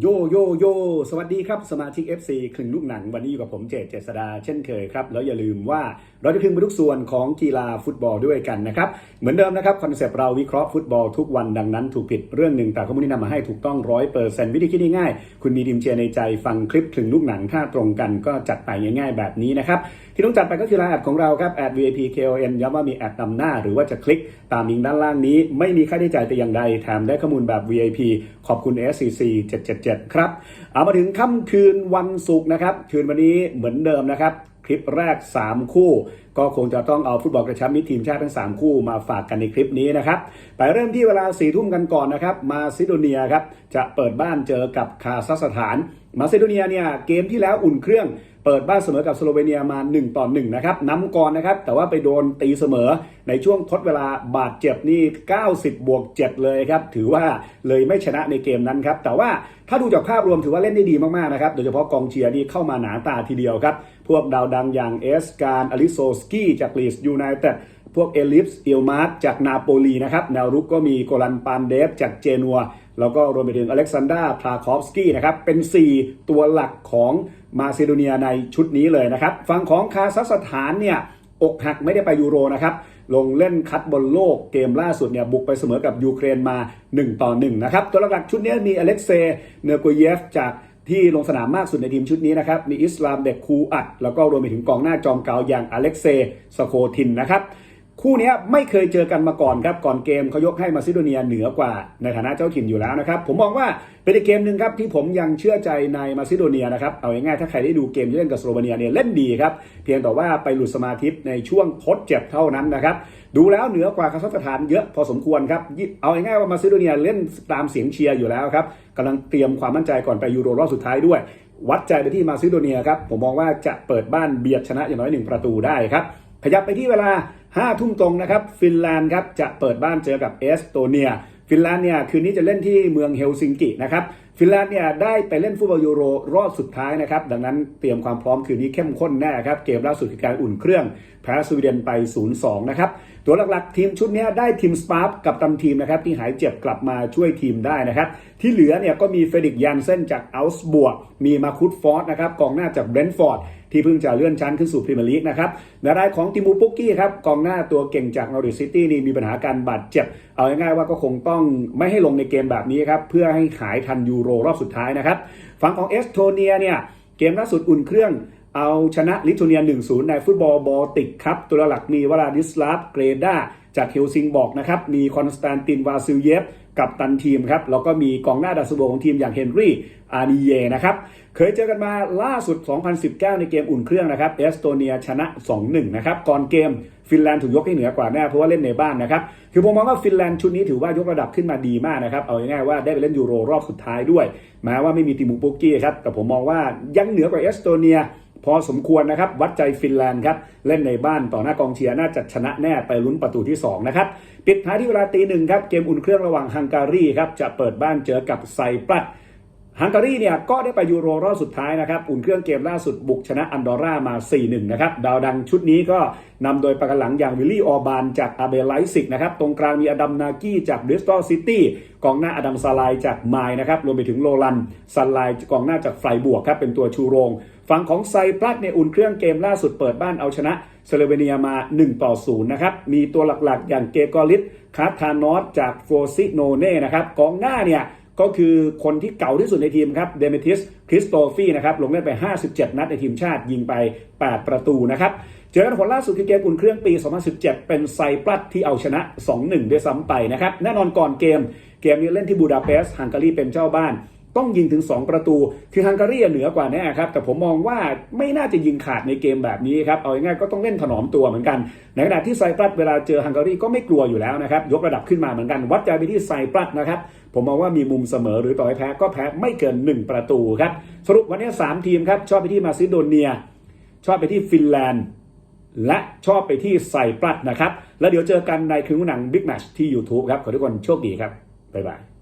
โยโยโย สวัสดีครับ สมาชิก FC คลึงลูกหนัง วันนี้อยู่กับผมเจษเจษดาเช่นเคยครับ แล้วอย่าลืมว่าเราจะคลึงไปทุกส่วนของกีฬาฟุตบอลด้วยกันนะครับ เหมือนเดิมนะครับ คอนเซปต์เราวิเคราะห์ฟุตบอลทุกวันดังนั้นถูกผิดเรื่องหนึ่งแต่ข้อมูลที่นำมาให้ถูกต้องร้อยเปอร์เซ็นต์วิธีคิดง่ายๆคุณมีดิมเชียร์ในใจฟังคลิปคลึงลูกหนังถ้าตรงกันก็จัดไปง่ายๆแบบนี้นะครับที่ต้องจัดไปก็คือรายแอดของเราครับแอด VIP KON ย้ำว่ามีแอดนำหน้า หรือว่าจะคลิกตามลิงก์ด้านล่างนี้ ไม่มีค่าใช้จ่ายแต่อย่างใดแถมได้ข้อมูลแบบ VIP ขอบคุณ SCC 777ครับ เอามาถึงค่ำคืนวันศุกร์นะครับ คืนวันนี้เหมือนเดิมนะครับ คลิปแรก 3 คู่ ก็คงจะต้องเอาฟุตบอลกระชับมิตรทีมชาติทั้ง 3 คู่มาฝากกันในคลิปนี้นะครับ ไปเริ่มที่เวลา4ทุ่มกันก่อนนะครับ มาซิโดเนียครับ จะเปิดบ้านเจอกับคาซัคสถาน มาซิโดเนียเนี่ยเกมที่แล้วอุ่นเครื่องเปิดบ้านเสมอกับสโลเวเนียมา 1 ต่อ 1 นะครับน้ำก่อนนะครับ แต่ว่าไปโดนตีเสมอในช่วงทดเวลาบาดเจ็บนี่ 90 บวก 7 เลยครับ ถือว่าเลยไม่ชนะในเกมนั้นครับ แต่ว่าถ้าดูจากภาพรวมถือว่าเล่นได้ดีมากๆนะครับ โดยเฉพาะกองเชียร์นี่เข้ามาหนาตาทีเดียวครับ พวกดาวดังอย่างเอสการอลิโซสกี้จากลีสยูไนเต็ด พวกเอลิฟส์เอลมาร์จากนาโปลีนะครับแนวรุกก็มีโกลันปานเดฟจากเจนัว แล้วก็รวมไปถึงอเล็กซานดราพลาคอฟสกี้นะครับเป็น 4 ตัวหลักของมาซิโดเนียในชุดนี้เลยนะครับฝั่งของคาซัคสถานเนี่ยอกหักไม่ได้ไปยูโรนะครับลงเล่นคัดบอลโลกเกมล่าสุดเนี่ยบุกไปเสมอกับยูเครนมา 1 ต่อ 1 นะครับ ตัวหลักชุดนี้มีอเล็กเซเนโกเยฟจากที่ลงสนามมากสุดในทีมชุดนี้นะครับ มีอิสลามเด็กคูอัด แล้วก็รวมไปถึงกองหน้าจอมเก่าอย่างอเล็กเซสโคทินนะครับ คู่นี้ไม่เคยเจอกันมาก่อนครับก่อนเกมเขายกให้มาซิโดเนียเหนือกว่าในฐานะเจ้าถิ่นอยู่แล้วนะครับ ผมมองว่าเป็นอีกเกมหนึ่งครับที่ผมยังเชื่อใจในมาซิโดเนียนะครับเอาง่ายๆถ้าใครได้ดูเกมที่เล่นกับสโลเวเนียเนี่ยเล่นดีครับ เพียงแต่ว่าไปหลุดสมาธิในช่วงทดเจ็บเท่านั้นนะครับดูแล้วเหนือกว่าคาซัคสถานเยอะพอสมควรครับเอาง่ายๆว่ามาซิโดเนียเล่นตามเสียงเชียร์อยู่แล้วครับกำลังเตรียมความมั่นใจก่อนไปยูโรรอบสุดท้ายด้วย วัดใจไปที่มาซิโดเนียครับผมมองว่าจะเปิดบ้านเบียดชนะอย่างน้อยหนึ่งประตูได้ครับ ขยับไปที่เวลา5ทุ่มตรงนะครับ ฟินแลนด์ครับจะเปิดบ้านเจอกับเอสโตเนีย ฟินแลนด์เนี่ยคืนนี้จะเล่นที่เมืองเฮลซิงกินะครับฟินแลนด์เนี่ยได้ไปเล่นฟุตบอลยูโรรอบสุดท้ายนะครับ ดังนั้นเตรียมความพร้อมคืนนี้เข้มข้นแน่ครับ เกมล่าสุดคือการอุ่นเครื่องแพ้สวีเดนไป 0-2 นะครับ ตัวหลักๆ ทีมชุดนี้ได้ทีมสปาร์ฟกับตำทีมนะครับ ที่หายเจ็บกลับมาช่วยทีมได้นะครับ ที่เหลือเนี่ยก็มีเฟดิกยันเซนจากอัลส์บวกมีมาคุดฟอร์ดนะครับกองหน้าจากเบรนท์ฟอร์ดที่เพิ่งจะเลื่อนชั้นขึ้นสู่พรีเมียร์ลีกนะครับในรายของติมูปุกกี้ครับกองหน้าตัวเก่งจากนอริซิตี้นี่มีปัญหาการบาดเจ็บ เอาง่ายๆว่าก็คงต้องไม่ให้ลงในเกมแบบนี้ครับเพื่อให้ขายทันยูโรรอบสุดท้ายนะครับฝั่งของเอสโตเนียเนี่ยเกมล่าสุดอุ่นเครื่องเอาชนะลิทัวเนีย 1-0 ในฟุตบอลบอลติกครับตัวหลักมีวลาดิสลาฟเกรดาจากเฮลซิงบอกนะครับ มีคอนสแตนตินวาซิลเยฟ กับตันทีมครับแล้วก็มีกองหน้าดาสโบของทีมอย่างเฮนรี่อานีเยนะครับเคยเจอกันมาล่าสุด 2019 ในเกมอุ่นเครื่องนะครับเอสโตเนียชนะ 2-1 นะครับก่อนเกมฟินแลนด์ถูกยกให้เหนือกว่าแน่เพราะว่าเล่นในบ้านนะครับ คือผมมองว่าฟินแลนด์ชุดนี้ถือว่ายกระดับขึ้นมาดีมากนะครับ เอาง่ายๆว่าได้ไปเล่นยูโรรอบสุดท้ายด้วย แม้ว่าไม่มีติมูปุกกี้ครับ แต่ผมมองว่ายังเหนือกว่าเอสโตเนีย พอสมควรนะครับ วัดใจฟินแลนด์ครับเล่นในบ้านต่อหน้ากองเชียร์น่าจะชนะแน่ไปลุ้นประตูที่ 2 นะครับ ปิดท้ายที่เวลาตีหนึ่งครับเกมอุ่นเครื่องระหว่างฮังการีครับจะเปิดบ้านเจอกับไซปรัสฮังการีเนี่ยก็ได้ไปยูโรรอบสุดท้ายนะครับ อุ่นเครื่องเกมล่าสุดบุกชนะอันดอร่ามา 4-1 นะครับ ดาวดังชุดนี้ก็นำโดยประกันหลังอย่างวิลลี่ออบานจากอาเบลไลซิกนะครับ ตรงกลางมีอดัมนากี้จากบริสตอลซิตี้กองหน้าอดัมซาลายจากไมล์นะครับ รวมไปถึงโรลันซันไลกองหน้าจากไฟบวกครับ เป็นตัวชูโรง ฝั่งของไซปรัสเนี่ยอุ่นเครื่องเกมล่าสุดเปิดบ้านเอาชนะสโลเวเนียมา 1 ต่อ 0 นะครับ มีตัวหลักๆ อย่างเกกอริสคาร์ทานอสจากโฟซิโนเน่นะครับกองหน้าเนี่ยก็คือคนที่เก่าที่สุดในทีมครับเดเมทิสคริสโตฟีนะครับลงเล่นไป 57 นัดในทีมชาติยิงไป 8 ประตูนะครับเจอกันผลล่าสุดคือเกมอุ่นเครื่องปี 2017 เป็นไซปรัสที่เอาชนะ 2-1 ด้วยซ้ำไปนะครับแน่นอนก่อนเกม เกมนี้เล่นที่บูดาเปสต์ฮังการีเป็นเจ้าบ้าน ต้องยิงถึง 2 ประตู คือฮังการีเหนือกว่าแน่ครับ แต่ผมมองว่าไม่น่าจะยิงขาดในเกมแบบนี้ครับ เอาง่ายๆก็ต้องเล่นถนอมตัวเหมือนกัน ในขณะที่ไซปรัสเวลาเจอฮังการีก็ไม่กลัวอยู่แล้วนะครับ ยกระดับขึ้นมาเหมือนกัน วัดใจไปที่ไซปรัสนะครับ ผมมองว่ามีมุมเสมอหรือต่อให้แพ้ก็แพ้ไม่เกิน 1 ประตูครับ สรุปวันนี้ 3 ทีมครับ ชอบไปที่มาซิโดเนีย ชอบไปที่ฟินแลนด์ และชอบไปที่ไซปรัสนะครับ แล้วเดี๋ยวเจอกันในคืนหนังบิ๊กแมชที่ YouTube ครับ ขอทุกคนโชคดีครับ บ๊ายบาย